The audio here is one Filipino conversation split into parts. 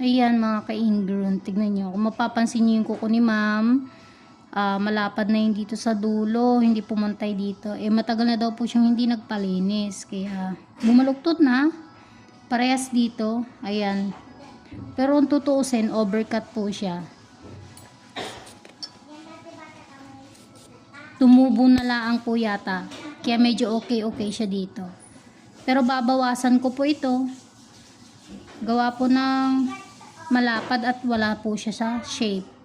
Ayan mga ka-ingrown, tignan nyo. Kung mapapansin nyo yung kuko ni ma'am, ah, malapad na yung dito sa dulo, hindi pumantay dito. Eh matagal na daw po siyang hindi nagpalinis. Kaya bumaluktot na. Parehas dito. Ayan. Pero kung tutuusin, overcut po siya. Tumubo na laang po yata. Kaya medyo okay-okay siya dito. Pero babawasan ko po ito. Gawa po ng malapad at wala po siya sa shape.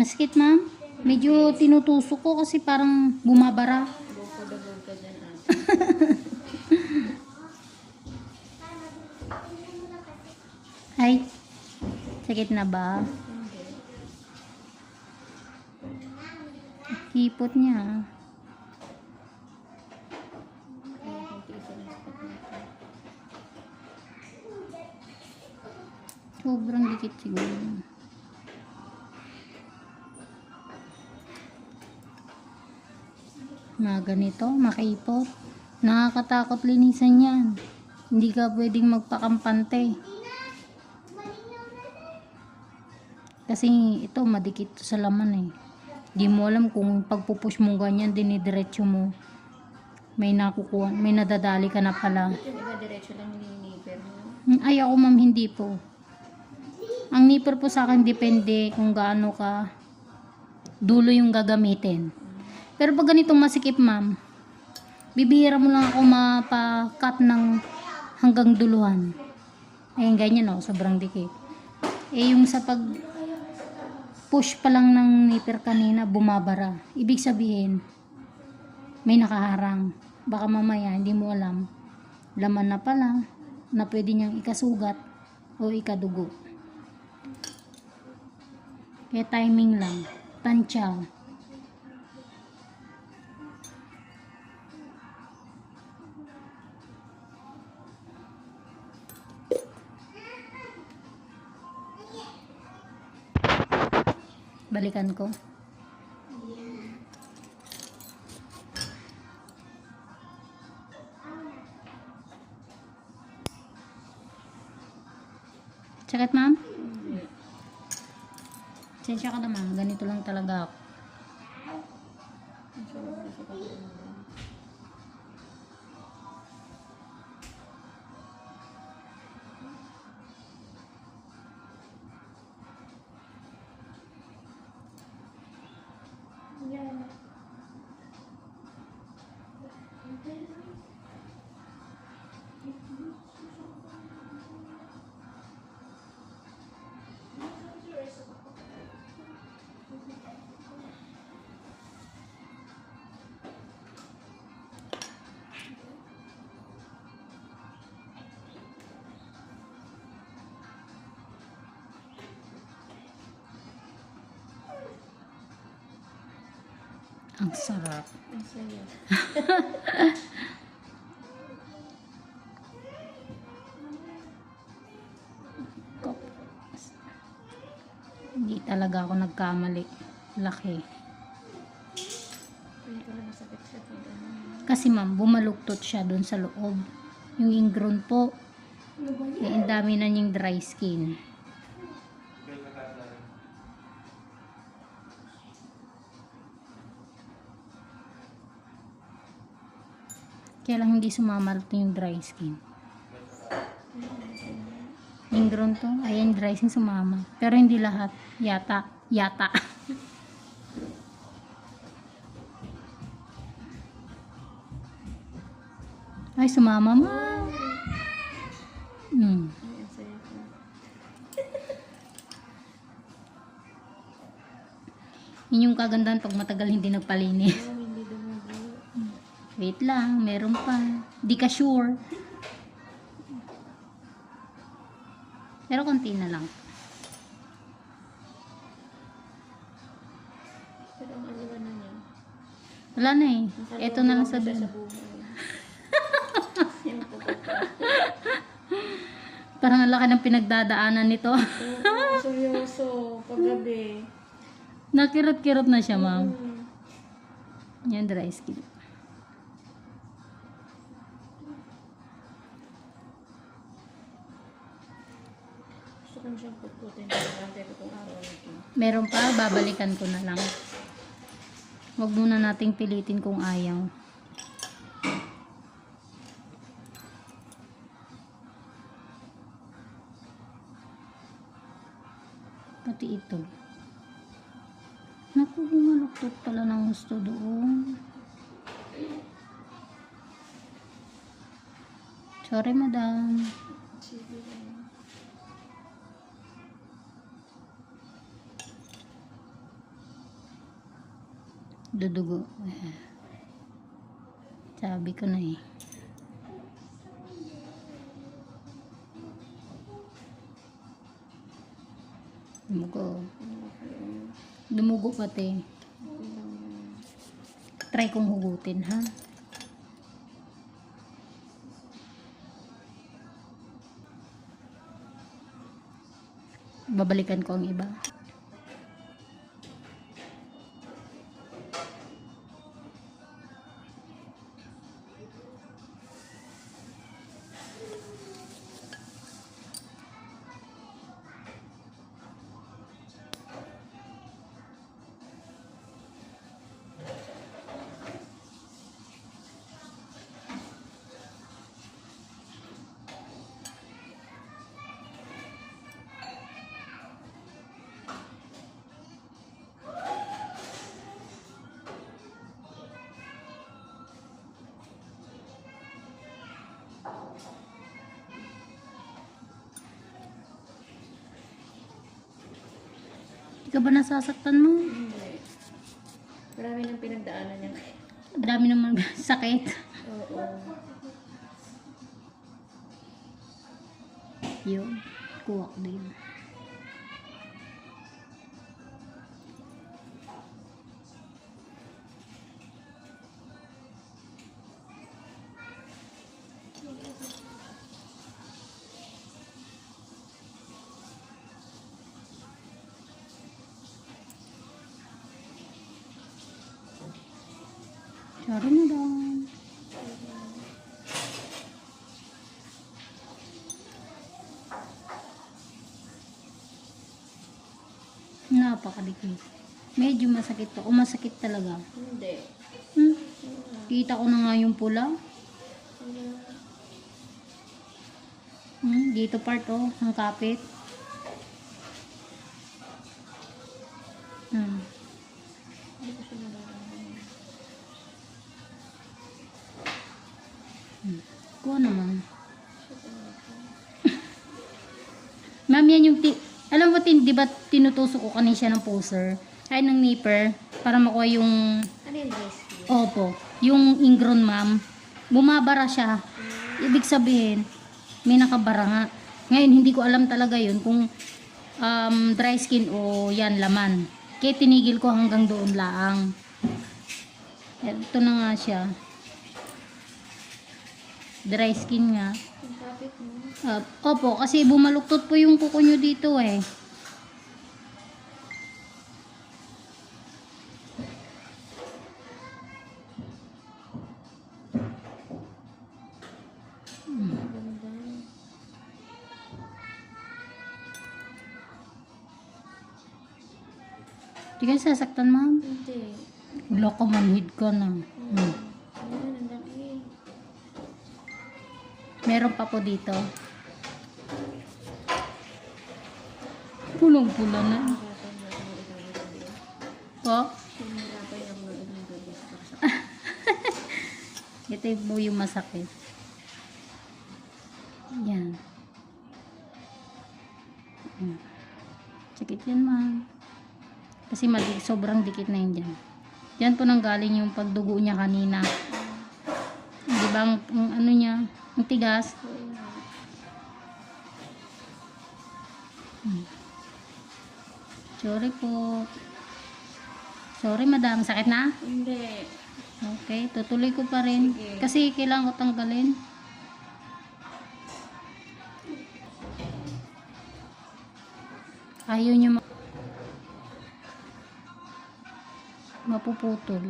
Maskit ma'am, medyo tinutusok ko kasi parang bumabara. Ah. Ay, sakit na ba? Kipot niya. Pagkakita. Sobrang dikit siguro. Mga ganito, makaipot. Nakakatakot linisan yan. Hindi ka pwedeng magpakampante. Kasi ito, madikit to sa laman eh. Di mo alam kung pagpupush mo ganyan, dinidiretso mo. May nakukuha, may nadadali ka na pala. Yung diretso lang niliniper mo. Mm, Ay, ako ma'am, hindi po. Ang nipper po sa akin, depende kung gaano ka dulo yung gagamitin. Pero pag ganitong masikip, ma'am, bibihira mo lang ako mapakat ng hanggang duluhan. Ayan, ganyan o, sobrang dikit. Eh, yung sa pag push pa lang ng nipper kanina, bumabara. Ibig sabihin, may nakaharang. Baka mamaya, hindi mo alam. Laman na pala na pwede niyang ikasugat o ikadugo. Kaya timing lang. Tansyaw. Balikan ko. Sakit ma'am? Sensya ka naman, ganito lang talaga ako. Ang sarap. Ang sarap. Hindi talaga ako nagkamali. Laki. Kasi ma'am, bumaluktot siya doon sa loob. Yung ingrown po, eh, ang dami na niyang dry skin. Kaya lang hindi sumamalot yung dry skin. Ingrown to, ayan dry skin sumama. Pero hindi lahat. Yata. Yata. Ay, sumama ma. Hmm. Yun yung kagandahan pag matagal hindi nagpalinis. Lang, meron pa. Di ka sure. Pero konti na lang. Pero ang na niya. Wala na eh. Masaliwa Ito na lang sa doon. Parang ang laki ng pinagdadaanan nito. Seryoso, paggabi. Nakirot-kirot na siya, ma'am. Mm. Yan, dry skin. Na siyang putputin. Kaya ko itong araw na ito. Meron pa, babalikan ko na lang. Huwag muna nating pilitin kung ayaw. Pati ito. Naku, bumaluktot pala ng gusto doon. Sorry, madam. Sige Dudugo. Sabi ko na eh. Dumugo. Dumugo pati. Try kong hugutin ha. Babalikan ko ang iba. Di ka ba nasasaktan mo? Hindi. Marami nang pinagdaanan niya. Dami naman sakit. Sorry na daw. Napakadikit. Medyo masakit to. O masakit talaga. Hindi. Hmm? Kita ko na nga yung pula. Dito part oh. Ang kapit. Hmm. Nararamdaman. Kuha naman. Ma'am, yan yung ti- alam mo, tin, di ba tinutusok ko kanina siya ng poser? Ay, ng nipper. Para makuha yung, Ano yung opo, yung ingrown, ma'am. Bumabara siya. Ibig sabihin, may nakabara nga. Ngayon, hindi ko alam talaga yun kung um, dry skin o yan, laman. Kaya tinigil ko hanggang doon laang. Ito na nga siya. Dry skin nga. Uh, opo, kasi bumaluktot po yung kuko nyo dito eh. Di ka sasaktan, ma'am? Hindi. Wala ka, manhid ka na. Hmm. Laki. Meron pa po dito. Pulong-pula na. Po, ito po yung masakit. Kasi mali, sobrang dikit na yun dyan. Yan po nang galing yung pagdugo niya kanina. Di ba, ang, ang ano niya, ang tigas. Nga. Sorry po. Sorry, madam. Sakit na? Hindi. Okay, tutuloy ko pa rin. Sige. Kasi kailangan ko tanggalin. Ayaw niyo mapuputol.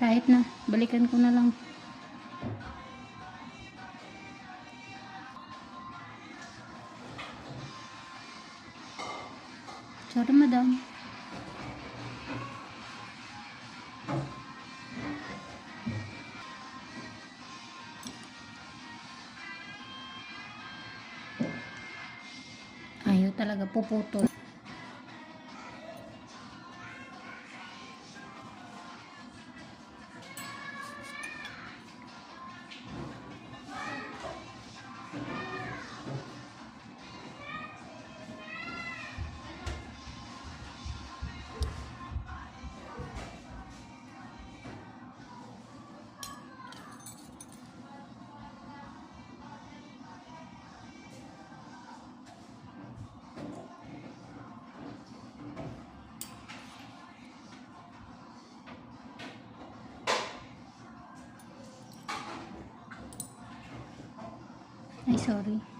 Kahit na, balikan ko na lang. Sorry, madam. Ayaw talaga puputol. Ay, sorry.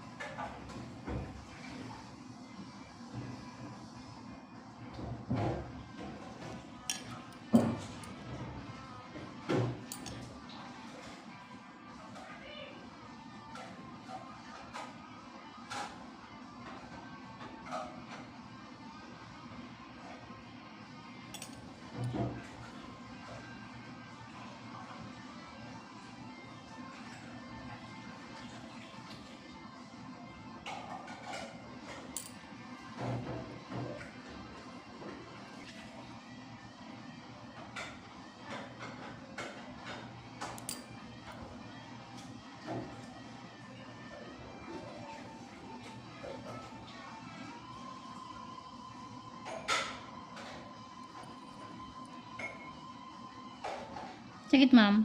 Sakit, ma'am.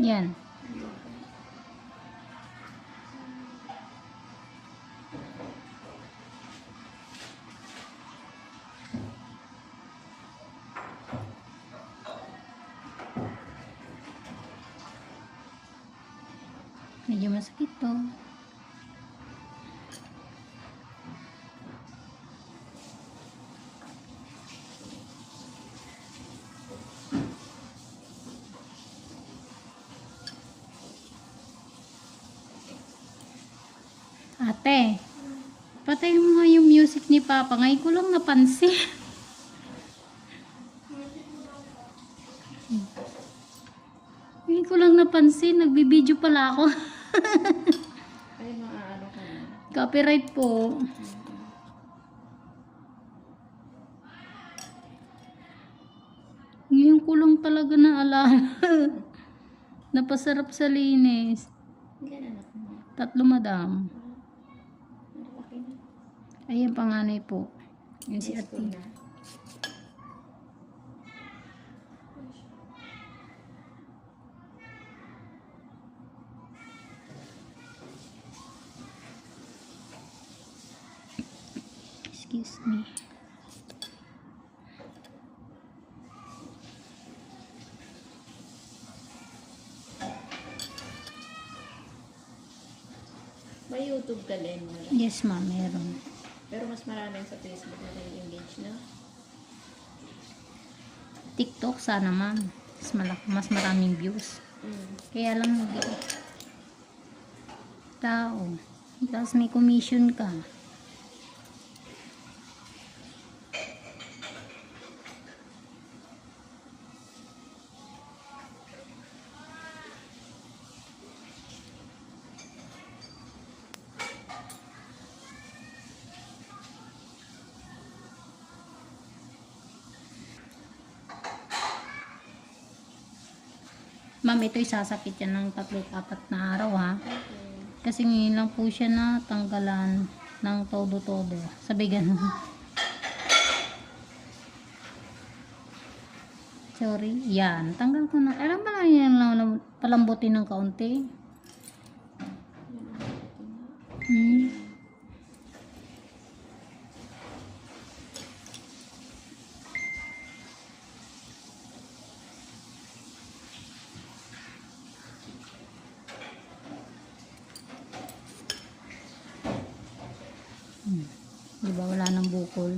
Yan. Medyo masakit to. Papa. Ngayon ko lang napansin. Ngayon ko lang napansin. Nagbibideo pala ako. Ay, maaano ka na. Copyright po. Ngayon ko lang talaga naalala. Napasarap sa linis. Tatlo madam. Ayan panganay po. Yun si ate. Excuse me. May YouTube ka wala? Yes ma'am, meron. Mas maraming sa Facebook na nai-engage na. TikTok sana ma'am. Mas, malak- mas maraming views. Mm. Kaya lang hindi. Tao. Tapos may commission ka. Ma'am, ito'y sasakit yan ng tatlo apat na araw ha. Kasi ngayon lang po siya na tanggalan ng todo-todo. Sabi ganun. Sorry. Yan. Tanggal ko na. Alam mo lang yan lang palambutin ng kaunti. Hmm. Di ba? Wala nang bukol.